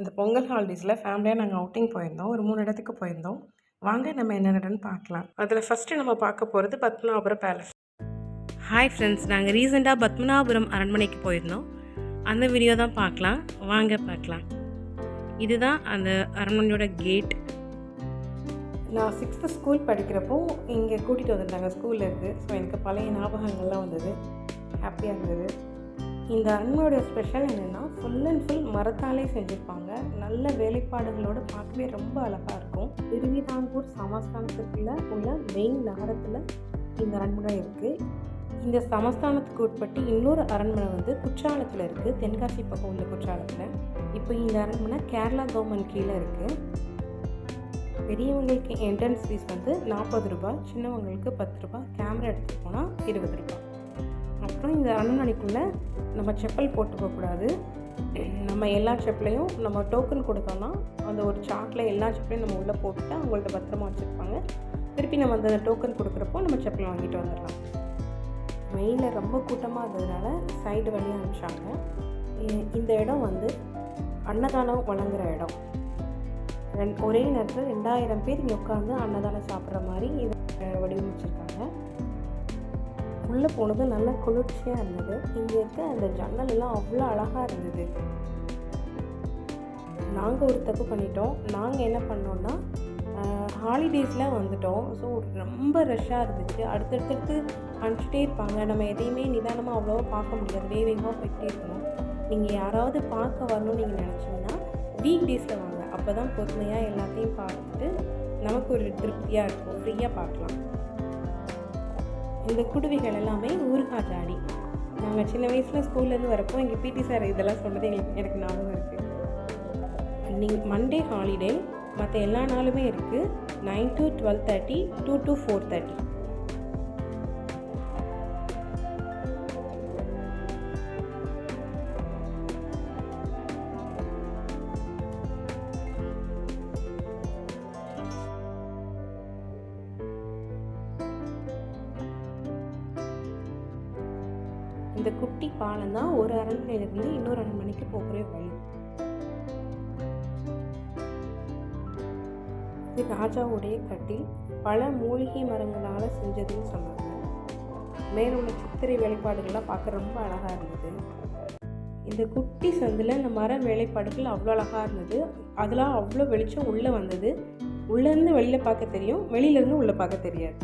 இந்த பொங்கல் ஹாலிடேஸில் ஃபேமிலியாக நாங்கள் அவுட்டிங் போயிருந்தோம். ஒரு மூணு இடத்துக்கு போயிருந்தோம். வாங்க நம்ம என்ன இடம்னு பார்க்கலாம். அதில் ஃபஸ்ட்டு நம்ம பார்க்க போகிறது பத்மநாபுரம் பேலஸ் ஹாய் ஃப்ரெண்ட்ஸ் நாங்கள் ரீசெண்டாக பத்மநாபுரம் அரண்மனைக்கு போயிருந்தோம். அந்த வீடியோ தான் பார்க்கலாம். வாங்க பார்க்கலாம். இதுதான் அந்த அரண்மனையோட கேட் நான் சிக்ஸ்த்து ஸ்கூல் படிக்கிறப்போ இங்கே கூட்டிகிட்டு வந்திருந்தாங்க. ஸ்கூலில் இருந்து. ஸோ எனக்கு பழைய ஞாபகங்கள்லாம் வந்தது. ஹாப்பியாக இருந்தது. இந்த அரண்மனையோட ஸ்பெஷல் என்னென்னா ஃபுல் அண்ட் ஃபுல் மரத்தாலே செஞ்சுருப்பாங்க. நல்ல வேலைப்பாடுகளோடு பார்க்கவே ரொம்ப அழகாக இருக்கும். திருவிதாங்கூர் சமஸ்தானத்துக்குள்ளே உள்ள மெயின் நகரத்தில் இந்த அரண்மனை இருக்குது இந்த சமஸ்தானத்துக்கு உட்பட்டு இன்னொரு அரண்மனை வந்து குற்றாலத்தில் இருக்குது தென்காசி பக்கம் உள்ள குற்றாலத்தில். இப்போ இந்த அரண்மனை கேரளா கவர்மெண்ட் கீழே இருக்குது பெரியவங்களுக்கு என்ட்ரன்ஸ் ஃபீஸ் வந்து நாற்பது ரூபாய் சின்னவங்களுக்கு பத்து ரூபாய் கேமரா எடுத்துகிட்டு போனால் இருபது ரூபாய். அப்புறம் இந்த அரண்மனைக்குள்ளே நம்ம செப்பல் போட்டு போகக்கூடாது நம்ம எல்லா செப்பலையும் நம்ம டோக்கன் கொடுத்தோம்னா அந்த ஒரு சார்ட்டில் எல்லா செப்பலையும் நம்ம உள்ளே போட்டுட்டு அவங்கள்ட்ட பத்திரமா வச்சுருப்பாங்க. திருப்பி நம்ம அந்த டோக்கன் கொடுக்குறப்போ நம்ம செப்பல் வாங்கிட்டு வந்துடலாம். மெயினில் ரொம்ப கூட்டமாக இருந்ததுனால சைடு வழியாக அனுப்பிச்சாங்க. இந்த இடம் வந்து அன்னதானம் வழங்குகிற இடம். ரெண் ஒரே நேரத்தில் ரெண்டாயிரம் பேர் இங்கே உட்காந்து அன்னதானம் சாப்பிட்ற மாதிரி இதை வடிவமைச்சிருக்காங்க. உள்ளே போனது நல்ல குளிர்ச்சியாக இருந்தது. இங்கே இருக்க அந்த ஜன்னலெல்லாம் அவ்வளோ அழகாக இருந்தது. நாங்கள் ஒரு தப்பு பண்ணிட்டோம். நாங்கள் என்ன பண்ணோன்னா ஹாலிடேஸில் வந்துட்டோம். ஸோ ரொம்ப ரஷ்ஷாக இருந்துச்சு. அடுத்தடுத்தடுத்து அனுப்பிச்சிட்டே இருப்பாங்க. நம்ம எதையுமே நிதானமாக அவ்வளோவா பார்க்க முடியாது. வேக வேகமாக போயிட்டே இருக்கணும். நீங்கள் யாராவது பார்க்க வரணும்னு நீங்கள் நினச்சிங்கன்னா வீக் டேஸில் வாங்க. அப்போ தான் பொறுமையாக எல்லாத்தையும் பார்த்துட்டு நமக்கு ஒரு திருப்தியாக இருக்கும். ஃப்ரீயாக பார்க்கலாம். இந்த குடுவைகள் எல்லாமே ஊறுகாய் ஜாடி நாங்கள் சின்ன வயசில் ஸ்கூல்லேருந்து வரப்போ எங்கள் பிடி சார் இதெல்லாம் சொன்னது எங்களுக்கு எனக்கு ஞாபகம் இருக்குது நீங்கள் மண்டே ஹாலிடே மற்ற எல்லா நாளுமே இருக்குது nine to twelve thirty two to four thirty இந்த குட்டி பாலம் தான் ஒரு அரண்மனையிலிருந்து இன்னொரு அரண்மனைக்கு போகிற வழி. இது ராஜாவுடைய கட்டில். பல மூலிகை மரங்களால் செஞ்சதுன்னு சொன்னாங்க. மேலே உள்ள சித்திரை வேலைப்பாடுகள்லாம் பார்க்க ரொம்ப அழகாக இருந்தது. இந்த குட்டி சந்தில் இந்த மர வேலைப்பாடுகள் அவ்வளோ அழகாக இருந்தது. அதெல்லாம் அவ்வளோ வெளிச்சம் உள்ளே வந்தது. உள்ளேருந்து வெளியில் பார்க்க தெரியும். வெளியிலேருந்து உள்ளே பார்க்க தெரியாது.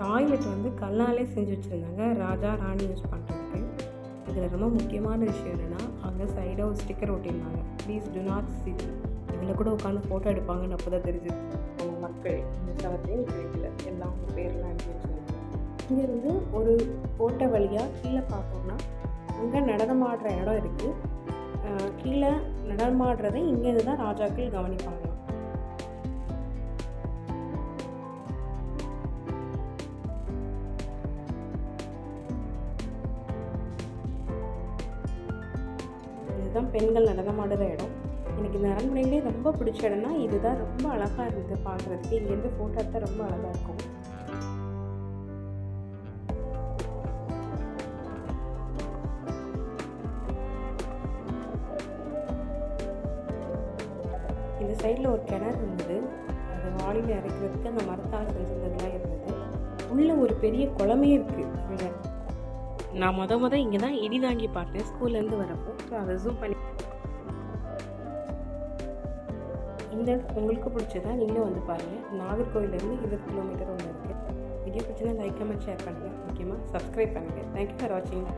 டாய்லெட் வந்து கல்லாலே செஞ்சு வச்சுருந்தாங்க. ராஜா ராணி யூஸ் பண்ணுறதுக்கு. இதில் ரொம்ப முக்கியமான விஷயம் என்னென்னா அங்கே சைடாக ஒரு ஸ்டிக்கர் ஒட்டியிருந்தாங்க. ப்ளீஸ் டு நாட் சிட் இதில் கூட உட்காந்து ஃபோட்டோ எடுப்பாங்கன்னு அப்போ தான் தெரிஞ்சுது. அவங்க மக்கள் இந்த சவத்தையும் கிடைக்கல எல்லாம் அவங்க பேர்லாம் எழுதி வச்சுருந்தாங்க. இங்கேருந்து ஒரு கோட்டை வழியாக கீழே பார்த்தோம்னா அங்கே நடனமாடுற இடம் இருக்குது கீழே நடனமாடுறதை இங்கேருந்து தான் ராஜாக்கள் கவனிப்பாங்க. இதுதான் பெண்கள் நடனமாடுற இடம். எனக்கு இந்த அரண்மனையிலே ரொம்ப பிடிச்ச இடம்னா இதுதான். ரொம்ப அழகாக இருந்தது பார்க்குறதுக்கு. இங்கேருந்து ஃபோட்டோ எடுத்தால் ரொம்ப அழகாக இருக்கும். இந்த சைடில் ஒரு கிணறு இருந்தது. அது வாளியில் இறக்கிறதுக்கு அந்த மரத்தால் செஞ்சிருந்ததுலாம் இருந்தது உள்ளே ஒரு பெரிய குளமே இருக்குது அங்கே நான் மொத மொதல் இங்கே தான் இடி தாங்கி பார்த்தேன் ஸ்கூல்லேருந்து வரப்போ. ஸோ அதை ஜூம் பண்ணி இந்த உங்களுக்கு பிடிச்சதா நீங்களும் வந்து பாருங்கள் நாகர்கோவிலேருந்து இருபது கிலோமீட்டர் ஒன்று இருக்குது வீடியோ பிடிச்சதா லைக் கமெண்ட் ஷேர் பண்ணுங்கள் முக்கியமாக சப்ஸ்கிரைப் பண்ணுங்கள் தேங்க்யூ ஃபார் வாட்சிங்